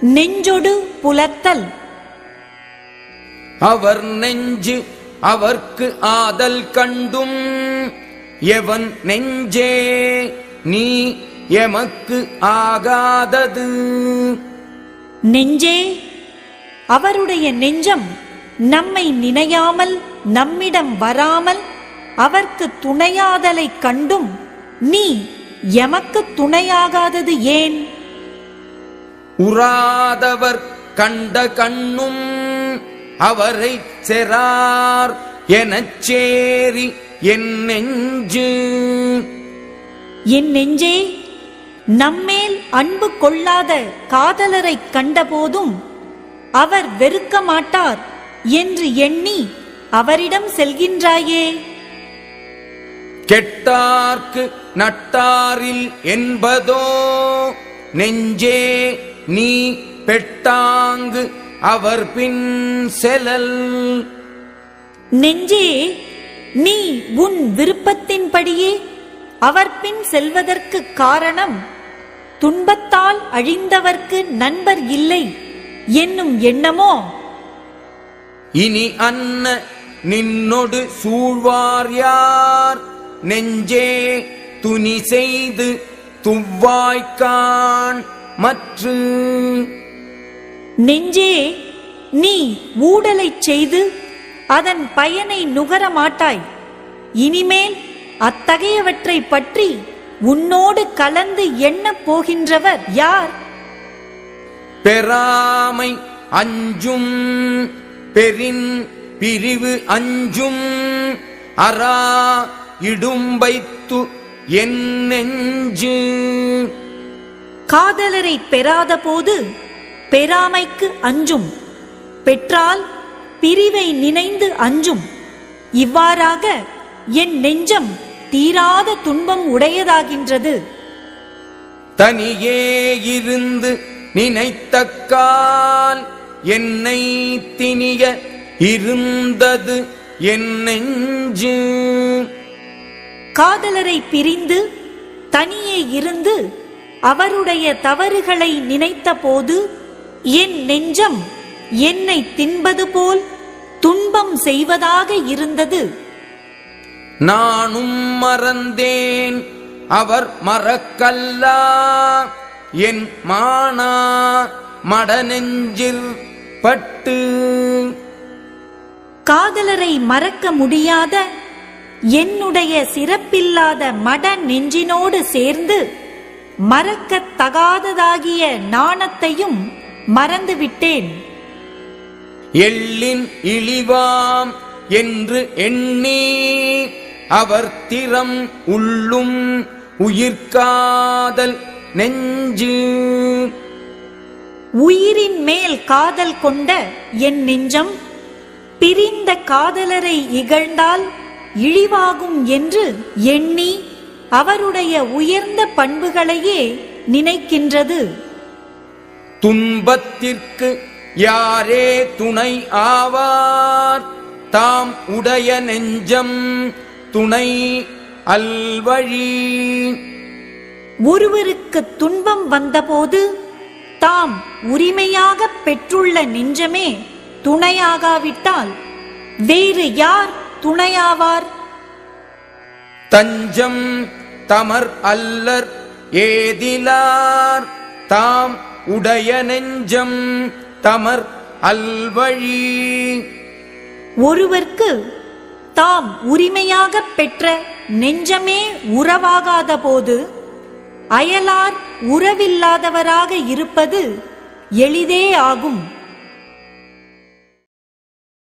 நெஞ்சொடு புலத்தல். அவர் நெஞ்சு அவர்க்கு ஆதல் கண்டும். எவன் நெஞ்சே நீ எமக்கு ஆகாதது. நெஞ்சே அவருடைய நெஞ்சம் நம்மை நினையாமல் நம்மிடம் வராமல் அவர்க்கு துணையாதலைக் கண்டும். நீ எமக்கு துணையாகாதது ஏன்? உறாதவர் கண்ட கண்ணும் அவரை செரார் எனச் சேரி என் நெஞ்சு. என் நெஞ்சே நம்மேல் அன்பு கொள்ளாத காதலரைக் கண்டபோதும் அவர் வெறுக்க மாட்டார் என்று எண்ணி அவரிடம் செல்கின்றாயே. கெட்டார்க்கு நட்டாரில் என்பதோ நெஞ்சே நீ பெட்டாங்கு அவர் பின் செலல். நெஞ்சே நீ உன் விருப்பத்தின்படியே அவர் பின் செல்வதற்கு காரணம் துன்பத்தால் அழிந்தவர்க்கு நண்பர் இல்லை என்னும் எண்ணமோ? இனி அன்ன நின்னொடு சூழ்வார் யார்? நெஞ்சே துணி செய்து துவ்வாய்க்கான். மற்று நெஞ்சே நீ ஊடலைச் செய்து அதன் பயனை நுகர மாட்டாய். இனிமேல் அத்தகையவற்றை பற்றி உன்னோடு கலந்து எண்ணப் போகின்றவர் யார்? பெறாமை அஞ்சும் பெரின் பிரிவு அஞ்சும் அரா இடும்பைத்து என் நெஞ்சு. காதலரை பெறாத போது பெறாமைக்கு அஞ்சும். பெற்றால் பிரிவை நினைந்து அஞ்சும். இவ்வாறாக என் நெஞ்சம் தீராத துன்பம் உடையதாகின்றது. தனியே இருந்து நினைத்தக்கால் என்னை திணிய இருந்தது என் நெஞ்சு. காதலரை பிரிந்து தனியே இருந்து அவருடைய தவறுகளை நினைத்தபோது என் நெஞ்சம் என்னை தின்பது போல் துன்பம் செய்வதாக இருந்தது. நானும் மறந்தேன் அவர் மறக்கல்லா. என் மானா மடநெஞ்சில் பட்டு. காதலரை மறக்க முடியாத என்னுடைய சிறப்பில்லாத மட நெஞ்சினோடு சேர்ந்து மறக்கத் தகாததாகிய நாணத்தையும் மறந்துவிட்டேன். எள்ளின் இழிவாம் என்று எண்ணி அவர் திறம் உள்ளும் உயிர்காதல் நெஞ்சு. உயிரின் மேல் காதல் கொண்ட என் நெஞ்சம் பிரிந்த காதலரை இகழ்ந்தால் இழிவாகும் என்று எண்ணி அவருடைய உயர்ந்த பண்புகளையே நினைக்கின்றது. துன்பத்திற்கு யாரே துணை ஆவார்? தாம் உடைய நெஞ்சம் துணை அல்வழி. ஒருவருக்கு துன்பம் வந்தபோது தாம் உரிமையாக பெற்றுள்ள நெஞ்சமே துணையாகாவிட்டால் வேறு யார் துணையாவார்? தஞ்சம் தமர் அல்லர் ஏதிலார் தாம் உடைய நெஞ்சம் தமர் அல்வழி. ஒருவர்க்கு தாம் உரிமையாக பெற்ற நெஞ்சமே உறவாகாத போது அயலார் உறவில்லாதவராக இருப்பது எளிதே ஆகும்.